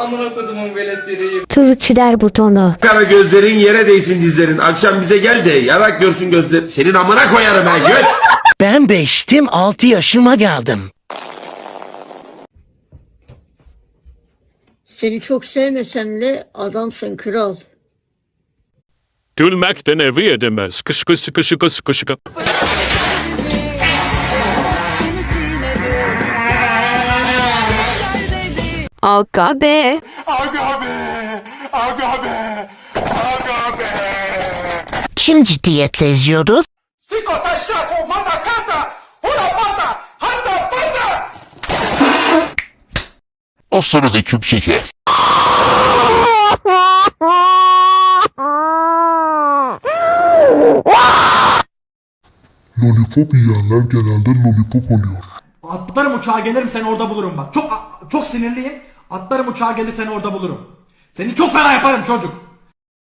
amına kodumun veletleri. Türkçüler butonu. Kara gözlerin yere değsin dizlerin. Akşam bize gel de yarak görsün gözler. Senin amına koyarım ben göt. Ben beştim 6 yaşıma geldim. Seni çok sevmesem de adamsın kral. Gülmekten evi edemez. Kış kış kış kış kış kış. Aga be. Kim ciddiyetle izliyoruz? O sırada küp şeker. Lollipop yiyenler genelde lollipop oluyor. Atlarım uçağa gelirim seni orada bulurum bak. Çok çok sinirliyim. Atlarım uçağa gelir seni orada bulurum. Seni çok fena yaparım çocuk.